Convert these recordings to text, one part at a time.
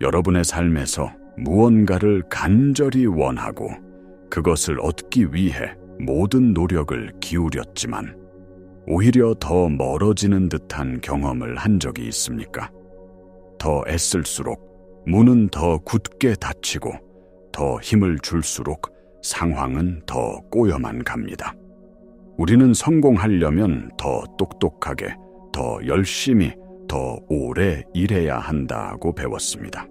여러분의 삶에서 무언가를 간절히 원하고 그것을 얻기 위해 모든 노력을 기울였지만 오히려 더 멀어지는 듯한 경험을 한 적이 있습니까? 더 애쓸수록 문은 더 굳게 닫히고 더 힘을 줄수록 상황은 더 꼬여만 갑니다. 우리는 성공하려면 더 똑똑하게, 더 열심히, 더 오래 일해야 한다고 배웠습니다.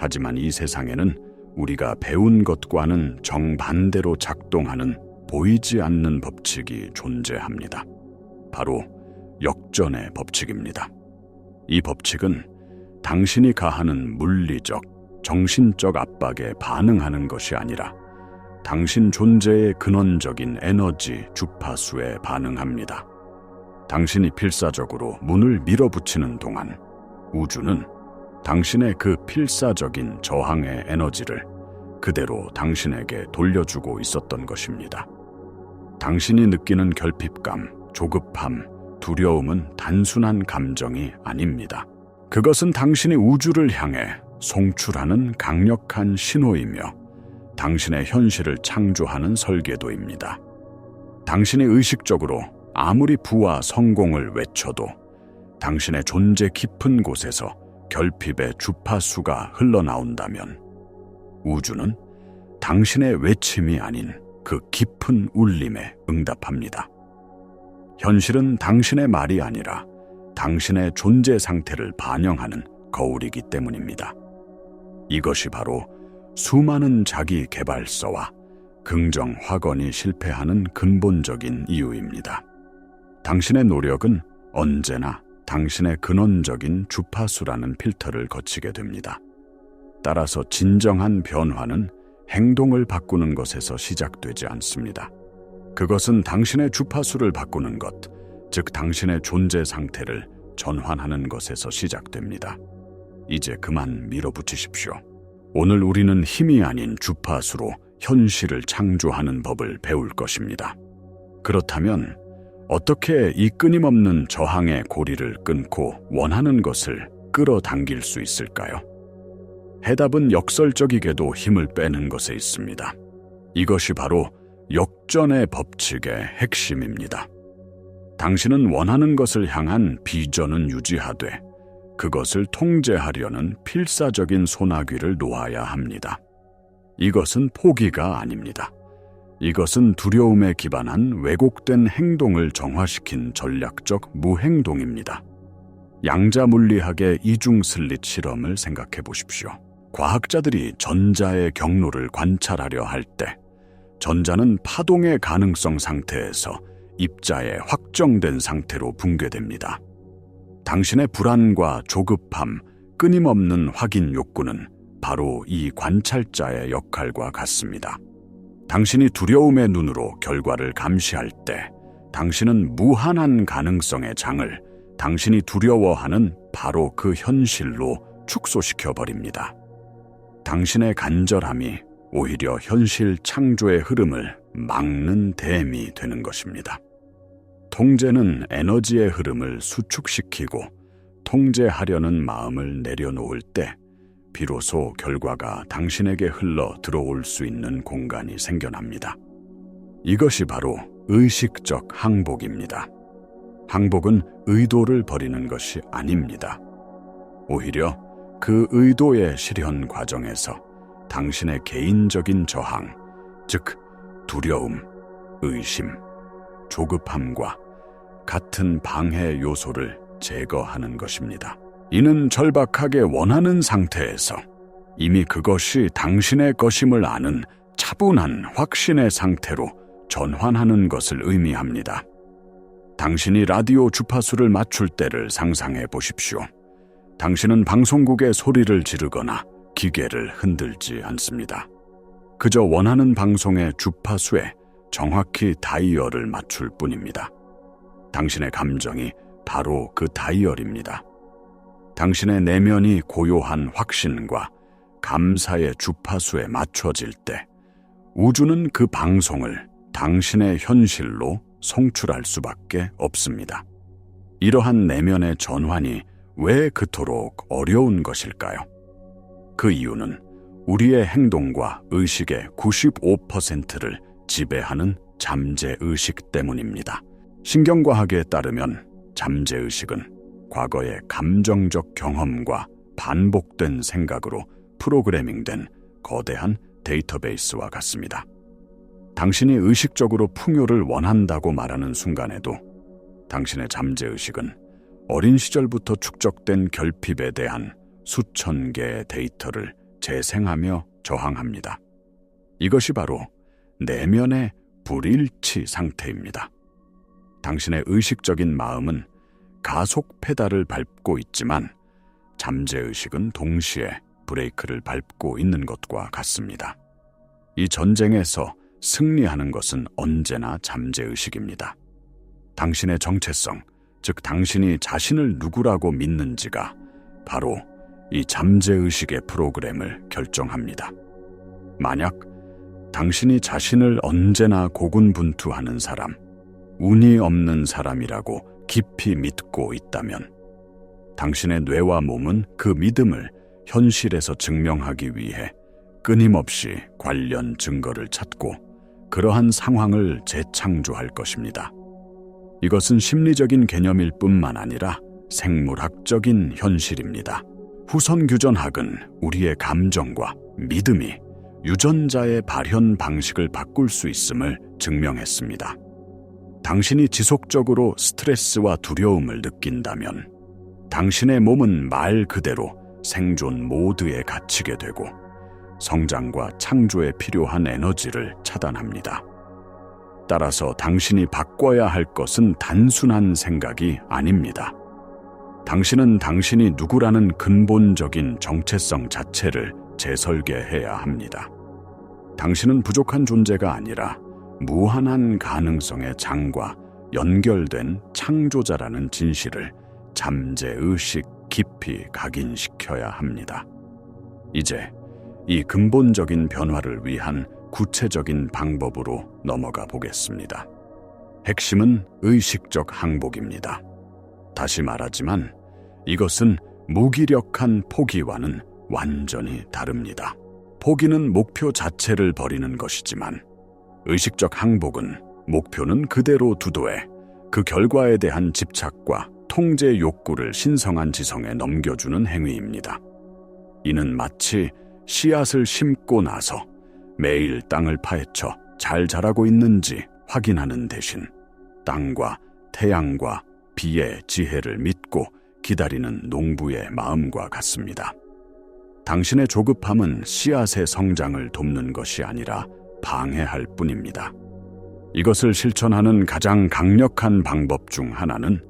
하지만 이 세상에는 우리가 배운 것과는 정반대로 작동하는 보이지 않는 법칙이 존재합니다. 바로 역전의 법칙입니다. 이 법칙은 당신이 가하는 물리적, 정신적 압박에 반응하는 것이 아니라 당신 존재의 근원적인 에너지 주파수에 반응합니다. 당신이 필사적으로 문을 밀어붙이는 동안 우주는 당신의 그 필사적인 저항의 에너지를 그대로 당신에게 돌려주고 있었던 것입니다. 당신이 느끼는 결핍감, 조급함, 두려움은 단순한 감정이 아닙니다. 그것은 당신이 우주를 향해 송출하는 강력한 신호이며 당신의 현실을 창조하는 설계도입니다. 당신이 의식적으로 아무리 부와 성공을 외쳐도 당신의 존재 깊은 곳에서 결핍의 주파수가 흘러나온다면 우주는 당신의 외침이 아닌 그 깊은 울림에 응답합니다. 현실은 당신의 말이 아니라 당신의 존재 상태를 반영하는 거울이기 때문입니다. 이것이 바로 수많은 자기 개발서와 긍정 확언이 실패하는 근본적인 이유입니다. 당신의 노력은 언제나 당신의 근원적인 주파수라는 필터를 거치게 됩니다. 따라서 진정한 변화는 행동을 바꾸는 것에서 시작되지 않습니다. 그것은 당신의 주파수를 바꾸는 것, 즉 당신의 존재 상태를 전환하는 것에서 시작됩니다. 이제 그만 밀어붙이십시오. 오늘 우리는 힘이 아닌 주파수로 현실을 창조하는 법을 배울 것입니다. 그렇다면 어떻게 이 끊임없는 저항의 고리를 끊고 원하는 것을 끌어당길 수 있을까요? 해답은 역설적이게도 힘을 빼는 것에 있습니다. 이것이 바로 역전의 법칙의 핵심입니다. 당신은 원하는 것을 향한 비전은 유지하되 그것을 통제하려는 필사적인 소나귀를 놓아야 합니다. 이것은 포기가 아닙니다. 이것은 두려움에 기반한 왜곡된 행동을 정화시킨 전략적 무행동입니다. 양자 물리학의 이중 슬릿 실험을 생각해 보십시오. 과학자들이 전자의 경로를 관찰하려 할 때, 전자는 파동의 가능성 상태에서 입자의 확정된 상태로 붕괴됩니다. 당신의 불안과 조급함, 끊임없는 확인 욕구는 바로 이 관찰자의 역할과 같습니다. 당신이 두려움의 눈으로 결과를 감시할 때, 당신은 무한한 가능성의 장을 당신이 두려워하는 바로 그 현실로 축소시켜 버립니다. 당신의 간절함이 오히려 현실 창조의 흐름을 막는 댐이 되는 것입니다. 통제는 에너지의 흐름을 수축시키고 통제하려는 마음을 내려놓을 때 비로소 결과가 당신에게 흘러 들어올 수 있는 공간이 생겨납니다. 이것이 바로 의식적 항복입니다. 항복은 의도를 버리는 것이 아닙니다. 오히려 그 의도의 실현 과정에서 당신의 개인적인 저항, 즉 두려움, 의심, 조급함과 같은 방해 요소를 제거하는 것입니다. 이는 절박하게 원하는 상태에서 이미 그것이 당신의 것임을 아는 차분한 확신의 상태로 전환하는 것을 의미합니다. 당신이 라디오 주파수를 맞출 때를 상상해 보십시오. 당신은 방송국의 소리를 지르거나 기계를 흔들지 않습니다. 그저 원하는 방송의 주파수에 정확히 다이얼을 맞출 뿐입니다. 당신의 감정이 바로 그 다이얼입니다. 당신의 내면이 고요한 확신과 감사의 주파수에 맞춰질 때 우주는 그 방송을 당신의 현실로 송출할 수밖에 없습니다. 이러한 내면의 전환이 왜 그토록 어려운 것일까요? 그 이유는 우리의 행동과 의식의 95%를 지배하는 잠재의식 때문입니다. 신경과학에 따르면 잠재의식은 과거의 감정적 경험과 반복된 생각으로 프로그래밍된 거대한 데이터베이스와 같습니다. 당신이 의식적으로 풍요를 원한다고 말하는 순간에도 당신의 잠재의식은 어린 시절부터 축적된 결핍에 대한 수천 개의 데이터를 재생하며 저항합니다. 이것이 바로 내면의 불일치 상태입니다. 당신의 의식적인 마음은 가속 페달을 밟고 있지만 잠재의식은 동시에 브레이크를 밟고 있는 것과 같습니다. 이 전쟁에서 승리하는 것은 언제나 잠재의식입니다. 당신의 정체성, 즉 당신이 자신을 누구라고 믿는지가 바로 이 잠재의식의 프로그램을 결정합니다. 만약 당신이 자신을 언제나 고군분투하는 사람, 운이 없는 사람이라고 깊이 믿고 있다면 당신의 뇌와 몸은 그 믿음을 현실에서 증명하기 위해 끊임없이 관련 증거를 찾고 그러한 상황을 재창조할 것입니다. 이것은 심리적인 개념일 뿐만 아니라 생물학적인 현실입니다. 후선 규전학은 우리의 감정과 믿음이 유전자의 발현 방식을 바꿀 수 있음을 증명했습니다. 당신이 지속적으로 스트레스와 두려움을 느낀다면 당신의 몸은 말 그대로 생존 모드에 갇히게 되고 성장과 창조에 필요한 에너지를 차단합니다. 따라서 당신이 바꿔야 할 것은 단순한 생각이 아닙니다. 당신은 당신이 누구라는 근본적인 정체성 자체를 재설계해야 합니다. 당신은 부족한 존재가 아니라 무한한 가능성의 장과 연결된 창조자라는 진실을 잠재의식 깊이 각인시켜야 합니다. 이제 이 근본적인 변화를 위한 구체적인 방법으로 넘어가 보겠습니다. 핵심은 의식적 항복입니다. 다시 말하지만 이것은 무기력한 포기와는 완전히 다릅니다. 포기는 목표 자체를 버리는 것이지만 의식적 항복은 목표는 그대로 두도해 그 결과에 대한 집착과 통제 욕구를 신성한 지성에 넘겨주는 행위입니다. 이는 마치 씨앗을 심고 나서 매일 땅을 파헤쳐 잘 자라고 있는지 확인하는 대신 땅과 태양과 비의 지혜를 믿고 기다리는 농부의 마음과 같습니다. 당신의 조급함은 씨앗의 성장을 돕는 것이 아니라 방해할 뿐입니다. 이것을 실천하는 가장 강력한 방법 중 하나는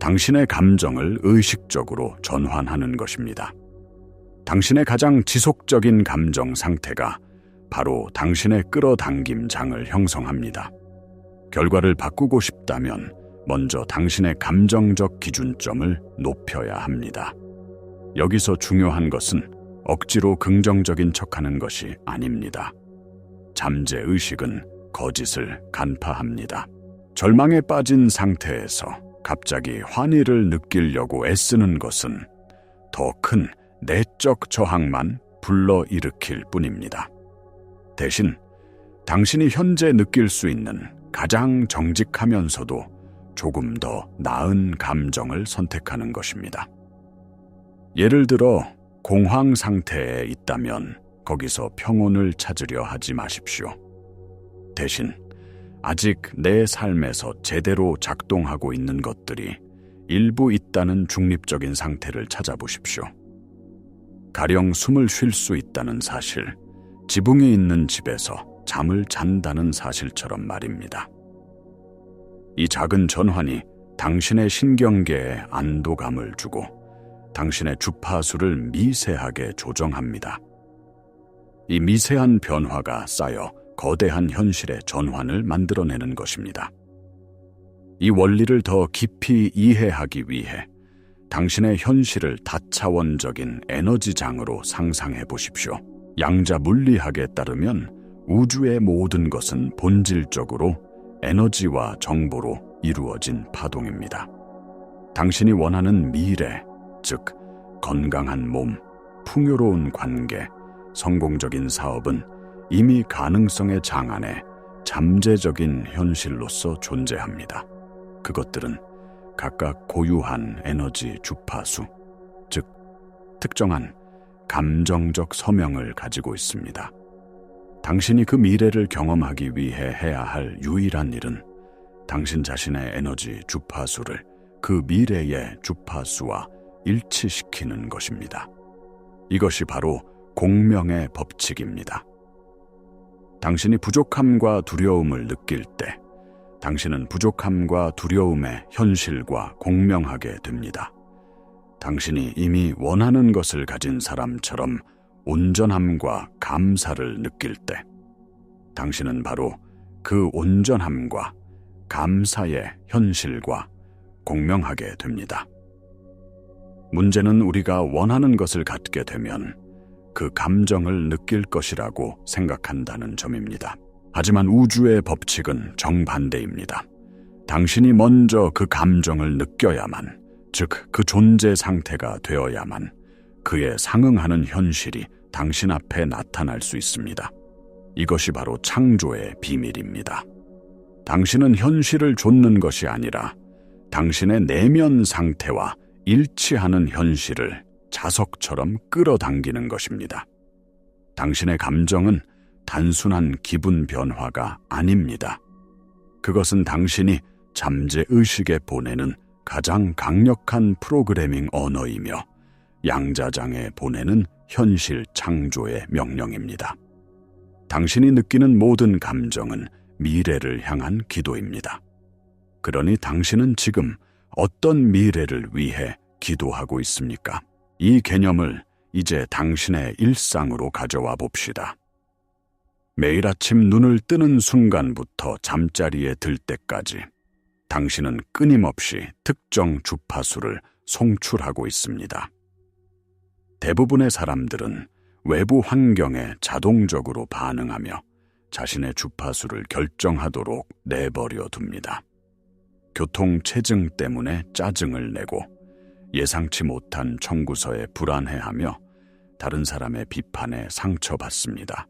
당신의 감정을 의식적으로 전환하는 것입니다. 당신의 가장 지속적인 감정 상태가 바로 당신의 끌어당김 장을 형성합니다. 결과를 바꾸고 싶다면 먼저 당신의 감정적 기준점을 높여야 합니다. 여기서 중요한 것은 억지로 긍정적인 척하는 것이 아닙니다. 잠재 의식은 거짓을 간파합니다. 절망에 빠진 상태에서 갑자기 환희를 느끼려고 애쓰는 것은 더 큰 내적 저항만 불러일으킬 뿐입니다. 대신 당신이 현재 느낄 수 있는 가장 정직하면서도 조금 더 나은 감정을 선택하는 것입니다. 예를 들어 공황 상태에 있다면 거기서 평온을 찾으려 하지 마십시오. 대신 아직 내 삶에서 제대로 작동하고 있는 것들이 일부 있다는 중립적인 상태를 찾아보십시오. 가령 숨을 쉴 수 있다는 사실, 지붕이 있는 집에서 잠을 잔다는 사실처럼 말입니다. 이 작은 전환이 당신의 신경계에 안도감을 주고 당신의 주파수를 미세하게 조정합니다. 이 미세한 변화가 쌓여 거대한 현실의 전환을 만들어내는 것입니다. 이 원리를 더 깊이 이해하기 위해 당신의 현실을 다차원적인 에너지장으로 상상해 보십시오. 양자 물리학에 따르면 우주의 모든 것은 본질적으로 에너지와 정보로 이루어진 파동입니다. 당신이 원하는 미래, 즉 건강한 몸, 풍요로운 관계, 성공적인 사업은 이미 가능성의 장 안에 잠재적인 현실로서 존재합니다. 그것들은 각각 고유한 에너지 주파수, 즉, 특정한 감정적 서명을 가지고 있습니다. 당신이 그 미래를 경험하기 위해 해야 할 유일한 일은 당신 자신의 에너지 주파수를 그 미래의 주파수와 일치시키는 것입니다. 이것이 바로 공명의 법칙입니다. 당신이 부족함과 두려움을 느낄 때 당신은 부족함과 두려움의 현실과 공명하게 됩니다. 당신이 이미 원하는 것을 가진 사람처럼 온전함과 감사를 느낄 때 당신은 바로 그 온전함과 감사의 현실과 공명하게 됩니다. 문제는 우리가 원하는 것을 갖게 되면 그 감정을 느낄 것이라고 생각한다는 점입니다. 하지만 우주의 법칙은 정반대입니다. 당신이 먼저 그 감정을 느껴야만, 즉 그 존재 상태가 되어야만 그에 상응하는 현실이 당신 앞에 나타날 수 있습니다. 이것이 바로 창조의 비밀입니다. 당신은 현실을 좇는 것이 아니라 당신의 내면 상태와 일치하는 현실을 자석처럼 끌어당기는 것입니다. 당신의 감정은 단순한 기분 변화가 아닙니다. 그것은 당신이 잠재 의식에 보내는 가장 강력한 프로그래밍 언어이며 양자장에 보내는 현실 창조의 명령입니다. 당신이 느끼는 모든 감정은 미래를 향한 기도입니다. 그러니 당신은 지금 어떤 미래를 위해 기도하고 있습니까? 이 개념을 이제 당신의 일상으로 가져와 봅시다. 매일 아침 눈을 뜨는 순간부터 잠자리에 들 때까지 당신은 끊임없이 특정 주파수를 송출하고 있습니다. 대부분의 사람들은 외부 환경에 자동적으로 반응하며 자신의 주파수를 결정하도록 내버려 둡니다. 교통 체증 때문에 짜증을 내고 예상치 못한 청구서에 불안해하며 다른 사람의 비판에 상처받습니다.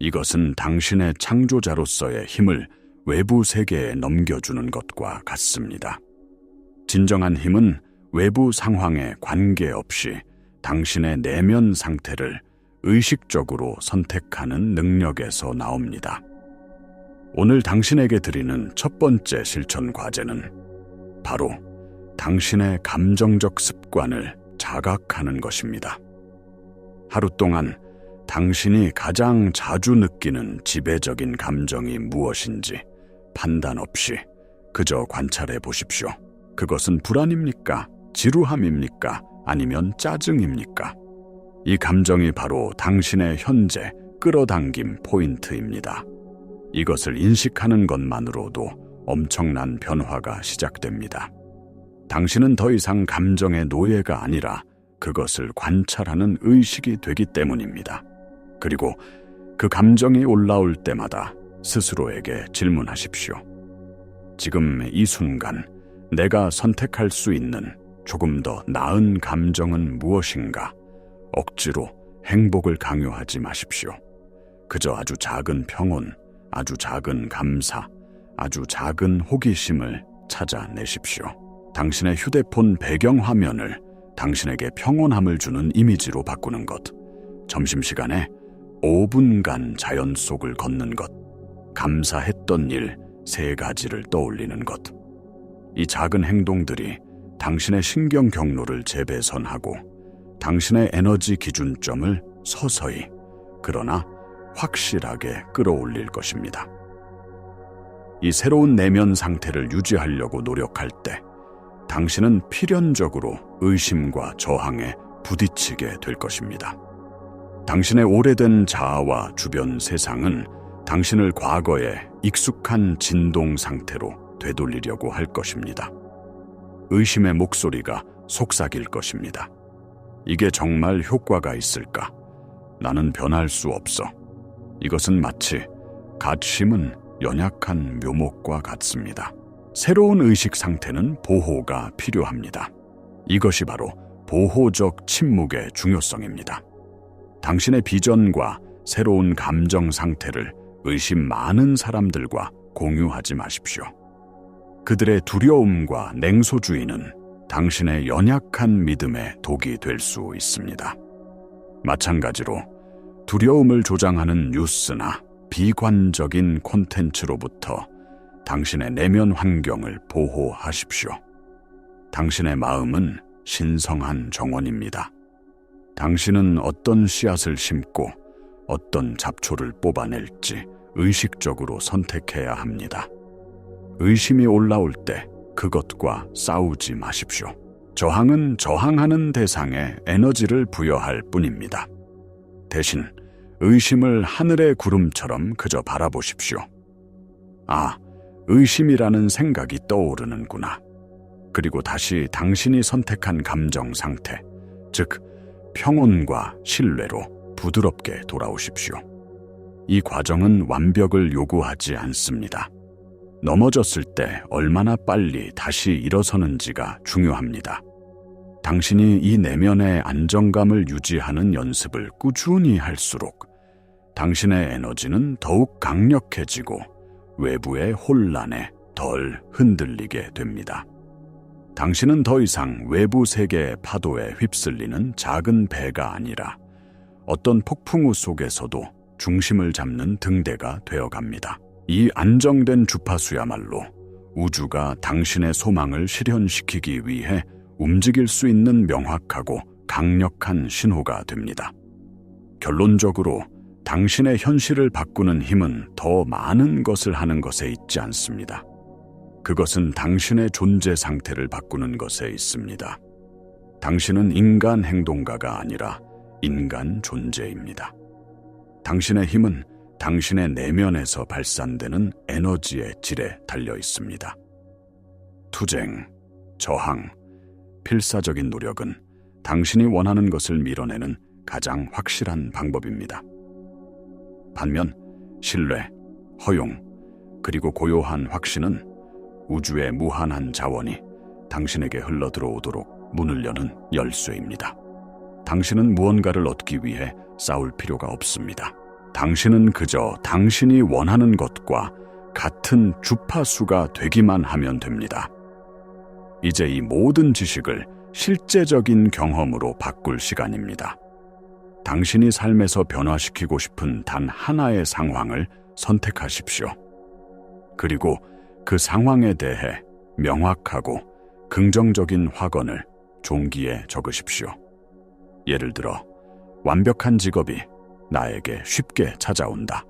이것은 당신의 창조자로서의 힘을 외부 세계에 넘겨주는 것과 같습니다. 진정한 힘은 외부 상황에 관계없이 당신의 내면 상태를 의식적으로 선택하는 능력에서 나옵니다. 오늘 당신에게 드리는 첫 번째 실천 과제는 바로 당신의 감정적 습관을 자각하는 것입니다. 하루 동안 당신이 가장 자주 느끼는 지배적인 감정이 무엇인지 판단 없이 그저 관찰해 보십시오. 그것은 불안입니까? 지루함입니까? 아니면 짜증입니까? 이 감정이 바로 당신의 현재 끌어당김 포인트입니다. 이것을 인식하는 것만으로도 엄청난 변화가 시작됩니다. 당신은 더 이상 감정의 노예가 아니라 그것을 관찰하는 의식이 되기 때문입니다. 그리고 그 감정이 올라올 때마다 스스로에게 질문하십시오. 지금 이 순간 내가 선택할 수 있는 조금 더 나은 감정은 무엇인가? 억지로 행복을 강요하지 마십시오. 그저 아주 작은 평온, 아주 작은 감사, 아주 작은 호기심을 찾아내십시오. 당신의 휴대폰 배경 화면을 당신에게 평온함을 주는 이미지로 바꾸는 것. 점심시간에 5분간 자연 속을 걷는 것. 감사했던 일 세 가지를 떠올리는 것. 이 작은 행동들이 당신의 신경 경로를 재배선하고 당신의 에너지 기준점을 서서히 그러나 확실하게 끌어올릴 것입니다. 이 새로운 내면 상태를 유지하려고 노력할 때 당신은 필연적으로 의심과 저항에 부딪히게 될 것입니다. 당신의 오래된 자아와 주변 세상은 당신을 과거의 익숙한 진동 상태로 되돌리려고 할 것입니다. 의심의 목소리가 속삭일 것입니다. 이게 정말 효과가 있을까? 나는 변할 수 없어. 이것은 마치 갓 심은 연약한 묘목과 같습니다. 새로운 의식 상태는 보호가 필요합니다. 이것이 바로 보호적 침묵의 중요성입니다. 당신의 비전과 새로운 감정 상태를 의심 많은 사람들과 공유하지 마십시오. 그들의 두려움과 냉소주의는 당신의 연약한 믿음의 독이 될 수 있습니다. 마찬가지로 두려움을 조장하는 뉴스나 비관적인 콘텐츠로부터 당신의 내면 환경을 보호하십시오. 당신의 마음은 신성한 정원입니다. 당신은 어떤 씨앗을 심고 어떤 잡초를 뽑아낼지 의식적으로 선택해야 합니다. 의심이 올라올 때 그것과 싸우지 마십시오. 저항은 저항하는 대상에 에너지를 부여할 뿐입니다. 대신 의심을 하늘의 구름처럼 그저 바라보십시오. 아, 의심이라는 생각이 떠오르는구나. 그리고 다시 당신이 선택한 감정 상태, 즉, 평온과 신뢰로 부드럽게 돌아오십시오. 이 과정은 완벽을 요구하지 않습니다. 넘어졌을 때 얼마나 빨리 다시 일어서는지가 중요합니다. 당신이 이 내면의 안정감을 유지하는 연습을 꾸준히 할수록 당신의 에너지는 더욱 강력해지고 외부의 혼란에 덜 흔들리게 됩니다. 당신은 더 이상 외부 세계의 파도에 휩쓸리는 작은 배가 아니라 어떤 폭풍우 속에서도 중심을 잡는 등대가 되어 갑니다. 이 안정된 주파수야말로 우주가 당신의 소망을 실현시키기 위해 움직일 수 있는 명확하고 강력한 신호가 됩니다. 결론적으로 당신의 현실을 바꾸는 힘은 더 많은 것을 하는 것에 있지 않습니다. 그것은 당신의 존재 상태를 바꾸는 것에 있습니다. 당신은 인간 행동가가 아니라 인간 존재입니다. 당신의 힘은 당신의 내면에서 발산되는 에너지의 질에 달려 있습니다. 투쟁, 저항, 필사적인 노력은 당신이 원하는 것을 밀어내는 가장 확실한 방법입니다. 반면 신뢰, 허용, 그리고 고요한 확신은 우주의 무한한 자원이 당신에게 흘러 들어오도록 문을 여는 열쇠입니다. 당신은 무언가를 얻기 위해 싸울 필요가 없습니다. 당신은 그저 당신이 원하는 것과 같은 주파수가 되기만 하면 됩니다. 이제 이 모든 지식을 실제적인 경험으로 바꿀 시간입니다. 당신이 삶에서 변화시키고 싶은 단 하나의 상황을 선택하십시오. 그리고 그 상황에 대해 명확하고 긍정적인 확언을 종기에 적으십시오. 예를 들어, 완벽한 직업이 나에게 쉽게 찾아온다.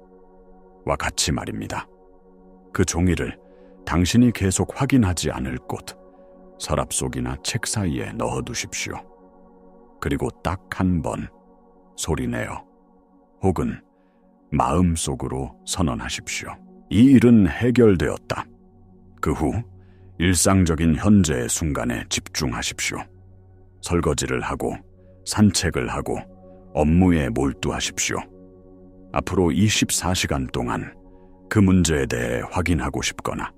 와 같이 말입니다. 그 종이를 당신이 계속 확인하지 않을 곳, 서랍 속이나 책 사이에 넣어두십시오. 그리고 딱 한 번 소리내어 혹은 마음속으로 선언하십시오. 이 일은 해결되었다. 그 후 일상적인 현재의 순간에 집중하십시오. 설거지를 하고 산책을 하고 업무에 몰두하십시오. 앞으로 24시간 동안 그 문제에 대해 확인하고 싶거나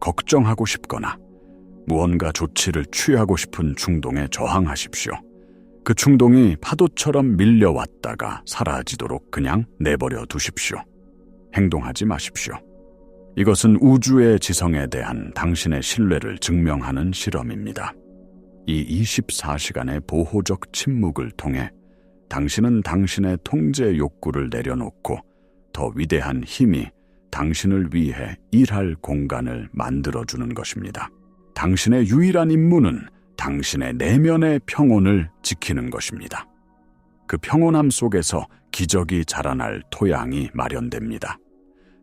걱정하고 싶거나 무언가 조치를 취하고 싶은 충동에 저항하십시오. 그 충동이 파도처럼 밀려왔다가 사라지도록 그냥 내버려 두십시오. 행동하지 마십시오. 이것은 우주의 지성에 대한 당신의 신뢰를 증명하는 실험입니다. 이 24시간의 보호적 침묵을 통해 당신은 당신의 통제 욕구를 내려놓고 더 위대한 힘이 당신을 위해 일할 공간을 만들어주는 것입니다. 당신의 유일한 임무는 당신의 내면의 평온을 지키는 것입니다. 그 평온함 속에서 기적이 자라날 토양이 마련됩니다.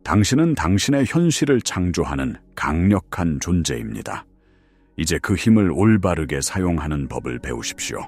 당신은 당신의 현실을 창조하는 강력한 존재입니다. 이제 그 힘을 올바르게 사용하는 법을 배우십시오.